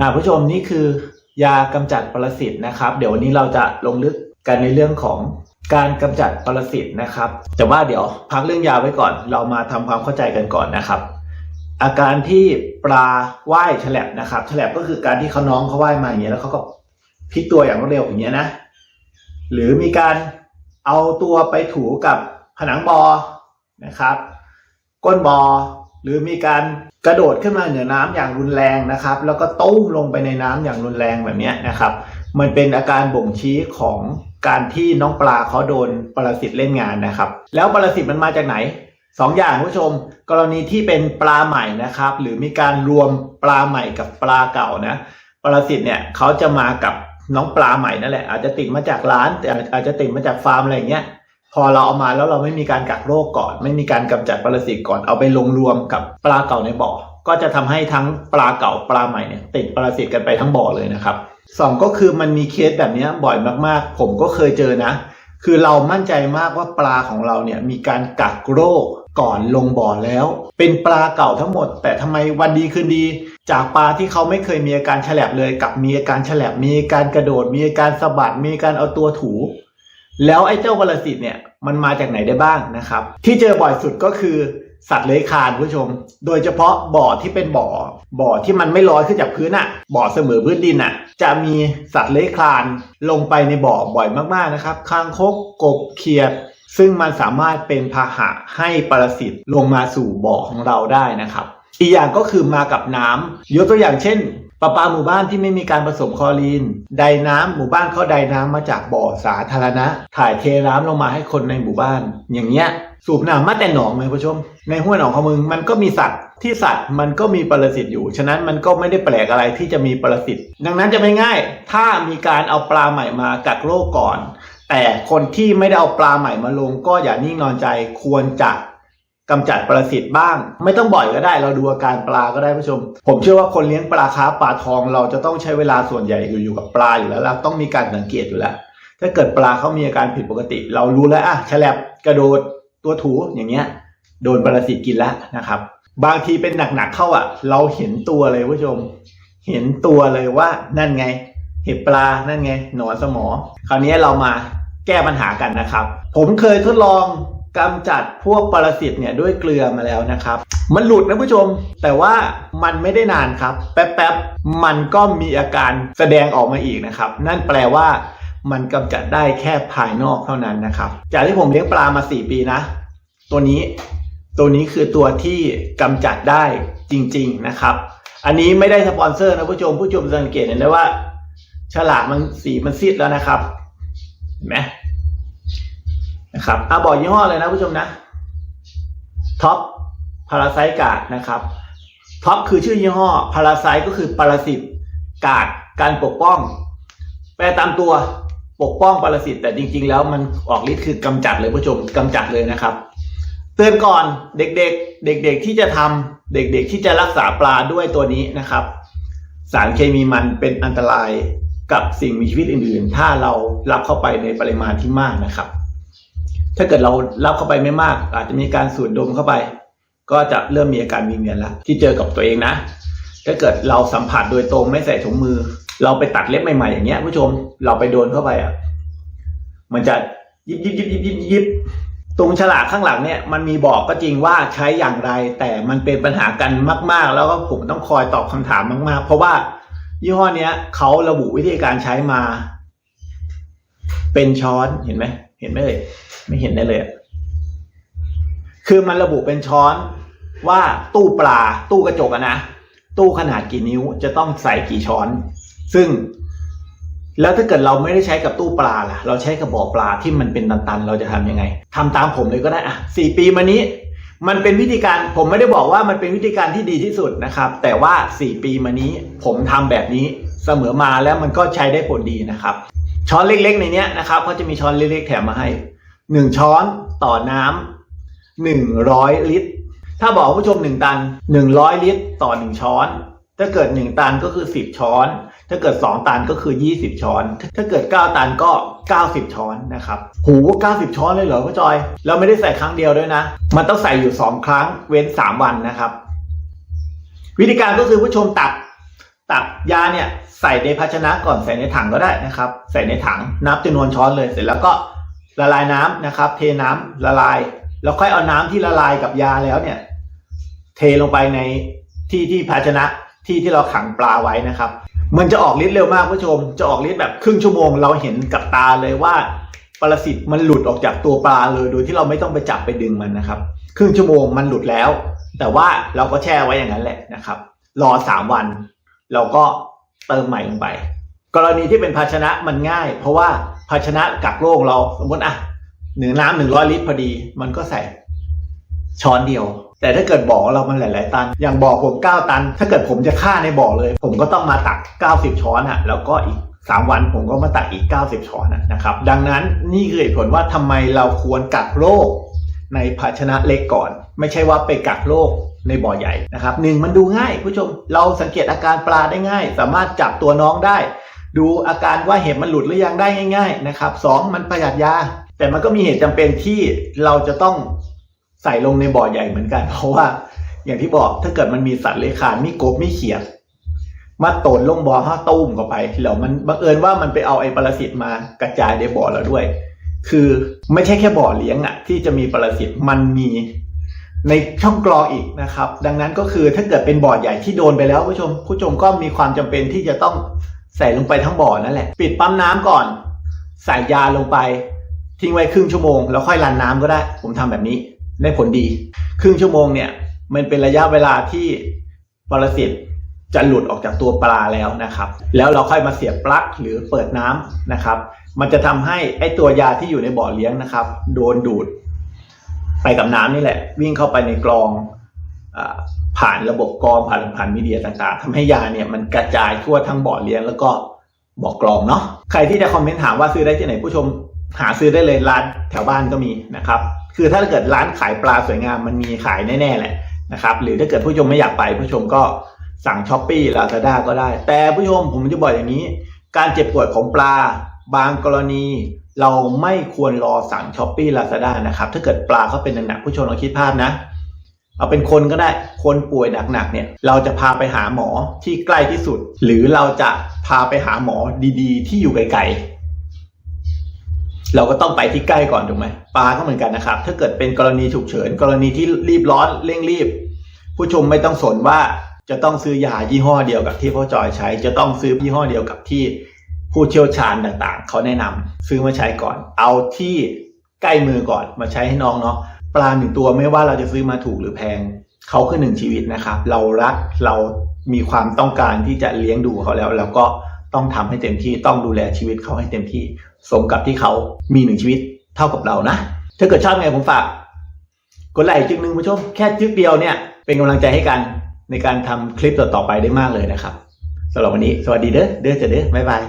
อ่าผู้ชมนี่คือยากำจัดปรสิตนะครับ เดี๋ยววันนี้เราจะลงลึกกันในเรื่องของการกำจัดปรสิตนะครับ แต่ว่าเดี๋ยวพักเรื่องยาไว้ก่อน เรามาทำความเข้าใจกันก่อนนะครับ อาการที่ปลาว่ายฉลับนะครับฉลับก็คือการที่เขาน้องเขาว่ายมาอย่างเงี้ยแล้วเขาก็พลิกตัวอย่างรวดเร็วอย่างเงี้ยนะ หรือมีการเอาตัวไปถูกับผนังบอนะครับ ก้นบอหรือมีการ กระโดดขึ้นมาเหนือน้ำอย่างรุนแรงนะครับ แล้วก็ตุ้มลงไปในน้ำอย่างรุนแรงแบบนี้นะครับ มันเป็นอาการบ่งชี้ของการที่น้องปลาเขาโดนปรสิตเล่นงานนะครับ แล้วปรสิตมันมาจากไหนสองอย่างคุณผู้ชม กรณีที่เป็นปลาใหม่นะครับ หรือมีการรวมปลาใหม่กับปลาเก่านะปรสิตเนี่ยเขาจะมากับน้องปลาใหม่นั่นแหละอาจจะติดมาจากร้านแต่อาจจะติดมาจากฟาร์มอะไรเงี้ย พอเราเอามาแล้วเราไม่มีการกักโรคก่อน ไม่มีการกำจัดปรสิตก่อนเอาไปลงรวมกับปลาเก่าในบ่อ ก็จะทำให้ทั้งปลาเก่าปลาใหม่เนี่ยติดปรสิตกันไปทั้งบ่อเลยนะครับสองก็คือมันมีเคสแบบนี้บ่อยมากๆ ผมก็เคยเจอนะ คือเรามั่นใจมากว่าปลาของเราเนี่ยมีการกักโรคก่อนลงบ่อแล้ว เป็นปลาเก่าทั้งหมด แต่ทำไมวันดีคืนดี จากปลาที่เขาไม่เคยมีอาการแฉลบเลยกับมีอาการแฉลบมีอาการกระโดด มีอาการสะบัดมีการเอาตัวถู แล้วไอ้เจ้าปรสิตเนี่ยมันมาจากไหนได้บ้างนะครับ ที่เจอบ่อยสุดก็คือสัตว์เลื้อยคลานผู้ชม โดยเฉพาะบ่อที่เป็นบ่อ บ่อที่มันไม่ลอยขึ้นจากพื้นอะบ่อเสมอพื้นดินอะจะมีสัตว์เลื้อยคลานลงไปในบ่อบ่อยมากๆนะครับ คางคก กบ เขียด ซึ่งมันสามารถเป็นพาหะให้ปรสิตลงมาสู่บ่อของเราได้นะครับ อีกอย่างก็คือมากับน้ำยกตัวอย่างเช่น ประปาหมู่บ้านที่ไม่มีการผสมคลอรีนไดน้ำหมู่บ้านเขาไดน้ำมาจากบ่อสาธารณะ ถ่ายเทน้ำลงมาให้คนในหมู่บ้าน อย่างเงี้ยสูบน้ำมาแต่หนองไหมผู้ชม ในห้วยหนองของมึงมันก็มีสัตว์ที่สัตว์มันก็มีปรสิตอยู่ ฉะนั้นมันก็ไม่ได้แปลกอะไรที่จะมีปรสิต ดังนั้นจะไม่ง่าย ถ้ามีการเอาปลาใหม่มากักโรคก่อน แต่คนที่ไม่ได้เอาปลาใหม่มาลงก็อย่านิ่งนอนใจควรจะ กำจัดปรสิตบ้าง ไม่ต้องบ่อยก็ได้ เราดูอาการปลาก็ได้ผู้ชม ผมเชื่อว่าคนเลี้ยงปลาค้าปลาทองเราจะต้องใช้เวลาส่วนใหญ่อยู่อยู่กับปลาอยู่แล้วเราต้องมีการสังเกตอยู่แล้ว ถ้าเกิดปลาเขามีอาการผิดปกติ เรารู้แล้วอะฉลับกระโดดตัวถูอย่างเงี้ย โดนปรสิตกินแล้วนะครับ บางทีเป็นหนักๆเข้าอะ เราเห็นตัวเลยผู้ชม เห็นตัวเลยว่านั่นไง เห็บปลานั่นไง หนอนสมอ คราวนี้เรามาแก้ปัญหากันนะครับ ผมเคยทดลอง กำจัดพวกปรสิตเนี่ยด้วยเกลือมาแล้วนะครับ มันหลุดนะผู้ชม แต่ว่ามันไม่ได้นานครับ แป๊บๆ มันก็มีอาการแสดงออกมาอีกนะครับ นั่นแปลว่ามันกำจัดได้แค่ภายนอกเท่านั้นนะครับ จากที่ผมเลี้ยงปลามา 4 ปีนะ ตัวนี้ ตัวนี้คือตัวที่กำจัดได้จริง ๆนะครับ อันนี้ไม่ได้สปอนเซอร์นะผู้ชม ผู้ชมสังเกตเห็นได้ว่า ฉลากมันสีมันซีดแล้วนะครับ เห็นไหม นะครับอะบอกยี่ห้อเลยนะผู้ชมนะท็อปพาราไซกาดนะครับท็อปคือชื่อยี่ห้อพาราไซก็คือปรสิตกาดการปกป้อง แปลตามตัวปกป้องปรสิตแต่จริง ๆ แล้วมันออกฤทธิ์คือกำจัดเลยผู้ชมกำจัดเลยนะครับ เตือนก่อนเด็กๆ เด็ก ๆที่จะทำเด็กๆที่จะรักษาปลาด้วยตัวนี้นะครับ สารเคมีมันเป็นอันตรายกับสิ่งมีชีวิตอื่น ๆ ถ้าเรารับเข้าไปในปริมาณที่มากนะครับ ถ้าเกิดเรารับเข้าไปไม่มาก อาจจะมีการสูดดมเข้าไป ก็จะเริ่มมีอาการวิงเวียนแล้วที่เจอกับตัวเองนะ ถ้าเกิดเราสัมผัสโดยตรงไม่ใส่ถุงมือ เราไปตัดเล็บใหม่ๆอย่างเงี้ยผู้ชมเราไปโดนเข้าไปอะมันจะยิบยิบยิบยิบยิบยิบตรงฉลากข้างหลังเนี่ยมันมีบอกก็จริงว่าใช้อย่างไร แต่มันเป็นปัญหากันมาก ๆ แล้วก็ผมต้องคอยตอบคำถามมาก ๆ เพราะว่ายี่ห้อเนี้ยเขาระบุวิธีการใช้มา เป็นช้อนเห็นไหม เห็นไหมเลยไม่เห็นได้เลย คือมันระบุเป็นช้อนว่าตู้ปลาตู้กระจกนะ ตู้ขนาดกี่นิ้วจะต้องใส่กี่ช้อน ซึ่ง แล้วถ้าเกิดเราไม่ได้ใช้กับตู้ปลาล่ะ เราใช้กับบ่อปลาที่มันเป็นตันๆ เราจะทำยังไงทำตามผมเลยก็ได้อะสี่ปีมานี้ มันเป็นวิธีการผมไม่ได้บอกว่ามันเป็นวิธีการที่ดีที่สุดนะครับ แต่ว่าสี่ปีมานี้ผมทำแบบนี้เสมอมาแล้วมันก็ใช้ได้ผลดีนะครับ ช้อนเล็กๆ ในเนี้ยนะครับเขาจะมีช้อนเล็กๆ แถมมาให้หนึ่งช้อนต่อน้ำหนึ่งร้อยลิตร ถ้าบอกผู้ชมหนึ่งตันหนึ่งร้อยลิตร ต่อหนึ่งช้อน ถ้าเกิดหนึ่งตันก็คือสิบช้อน ถ้าเกิด2ตันก็คือ20ช้อน ถ้าเกิด9ตันก็90ช้อนนะครับหู90ช้อนเลยเหรอพ่อจอย เราไม่ได้ใส่ครั้งเดียวด้วยนะ มันต้องใส่อยู่2ครั้งเว้น3วันนะครับ วิธีการก็คือผู้ชมตัก ตักยาเนี่ยใส่ในภาชนะก่อนใส่ในถังก็ได้นะครับ ใส่ในถังนับจำนวนช้อนเลยเสร็จแล้วก็ละลายน้ำนะครับ เทน้ำละลาย แล้วค่อยเอาน้ำที่ละลายกับยาแล้วเนี่ย เทลงไปในที่ที่ภาชนะที่ที่เราขังปลาไว้นะครับ มันจะออกฤทธิ์เร็วมากผู้ชม จะออกฤทธิ์แบบครึ่งชั่วโมง เราเห็นกับตาเลยว่าปรสิตมันหลุดออกจากตัวปลาเลย โดยที่เราไม่ต้องไปจับไปดึงมันนะครับ ครึ่งชั่วโมงมันหลุดแล้ว แต่ว่าเราก็แช่ไว้อย่างนั้นแหละนะครับ รอสามวัน เราก็เติมใหม่ลงไป กรณีที่เป็นภาชนะมันง่าย เพราะว่าภาชนะกักโรคเราสมมติอะหนึ่งน้ำหนึ่งร้อยลิตรพอดี มันก็ใส่ช้อนเดียว แต่ถ้าเกิดบ่อเรามันหลาย ๆ ตัน อย่างบ่อผม9ตัน ถ้าเกิดผมจะฆ่าในบ่อเลย ผมก็ต้องมาตัก90ช้อนอะแล้วก็อีก3วันผมก็มาตักอีก90ช้อนนะครับ ดังนั้นนี่คือเหตุผลว่าทำไมเราควรกักโรคในภาชนะเล็กก่อน ไม่ใช่ว่าไปกักโรค ในบ่อใหญ่นะครับหนึ่งมันดูง่ายผู้ชมเราสังเกตอาการปลาได้ง่าย สามารถจับตัวน้องได้ ดูอาการว่าเห็บมันหลุดหรือยังได้ง่าย ๆ นะครับสองมันประหยัดยา แต่มันก็มีเหตุจำเป็นที่เราจะต้องใส่ลงในบ่อใหญ่เหมือนกัน เพราะว่า อย่างที่บอกถ้าเกิดมันมีสัตว์เลื้อยคลานมีกบมีเขียดมาโตนลงบ่อห้าตุ้มเข้าไปแล้วมันบังเอิญว่ามันไปเอาไอ้ปรสิตมากระจายในบ่อเราด้วย คือไม่ใช่แค่บ่อเลี้ยงอะที่จะมีปรสิตมันมี ในช่องกรองอีกนะครับ ดังนั้นก็คือถ้าเกิดเป็นบ่อใหญ่ที่โดนไปแล้วผู้ชมผู้ชมก็มีความจำเป็นที่จะต้องใส่ลงไปทั้งบ่อนั่นแหละ ปิดปั๊มน้ำก่อน ใส่ยาลงไป ทิ้งไว้ครึ่งชั่วโมงแล้วค่อยรันน้ำก็ได้ ผมทำแบบนี้ได้ผลดี ครึ่งชั่วโมงเนี่ยมันเป็นระยะเวลาที่ปรสิตจะหลุดออกจากตัวปลาแล้วนะครับ แล้วเราค่อยมาเสียบปลั๊กหรือเปิดน้ำนะครับ มันจะทำให้ไอตัวยาที่อยู่ในบ่อเลี้ยงนะครับ โดนดูด ไปกับน้ำนี่แหละ วิ่งเข้าไปในกรองอผ่านระบบกรองผ่านผ่านมีเดียต่างๆทำให้ยาเนี่ยมันกระจายทั่วทั้งบ่อเลี้ยงแล้วก็บ่อกรองเนาะใครที่จะคอมเมนต์ถามว่าซื้อได้ที่ไหนผู้ชมหาซื้อได้เลยร้านแถวบ้านก็มีนะครับคือถ้าเกิดร้านขายปลาสวยงามมันมีขายแน่ๆแหละนะครับหรือถ้าเกิดผู้ชมไม่อยากไปผู้ชมก็สั่งช้อปปี้ลาซาด้าก็ได้ แต่ผู้ชมผมจะบอกอย่างนี้ การเจ็บปวดของปลา บางกรณีเราไม่ควรรอสั่งช้อปปี้ลาซาด้านะครับ ถ้าเกิดปลาเขาเป็นหนักๆผู้ชมลองคิดภาพนะ เอาเป็นคนก็ได้ คนป่วยหนักๆเนี่ย เราจะพาไปหาหมอที่ใกล้ที่สุด หรือเราจะพาไปหาหมอดีๆ ที่อยู่ไกลๆ เราก็ต้องไปที่ใกล้ก่อนถูกไหมปลาก็เหมือนกันนะครับ ถ้าเกิดเป็นกรณีฉุกเฉิน กรณีที่รีบร้อนเร่งรีบ ผู้ชมไม่ต้องสนว่าจะต้องซื้อยายี่ห้อเดียวกับที่พ่อจอยใช้ จะต้องซื้อยี่ห้อเดียวกับที่ ผู้เชี่ยวชาญต่างๆ เขาแนะนำซื้อมาใช้ก่อน เอาที่ใกล้มือก่อนมาใช้ให้น้องเนาะปลาหนึ่งตัวไม่ว่าเราจะซื้อมาถูกหรือแพงเขาคือหนึ่งชีวิตนะครับ เรารักเรามีความต้องการที่จะเลี้ยงดูเขาแล้วเราก็ต้องทำให้เต็มที่ต้องดูแลชีวิตเขาให้เต็มที่ สมกับที่เขามีหนึ่งชีวิตเท่ากับเรานะ ถ้าเกิดชอบไงผมฝากกดไลค์จึงหนึ่งผู้ชมแค่จึกเดียวเนี่ยเป็นกำลังใจให้กันในการทำคลิปต่อๆไปได้มากเลยนะครับสำหรับวันนี้สวัสดีเด้อเด้อจะเด้อบ๊ายบาย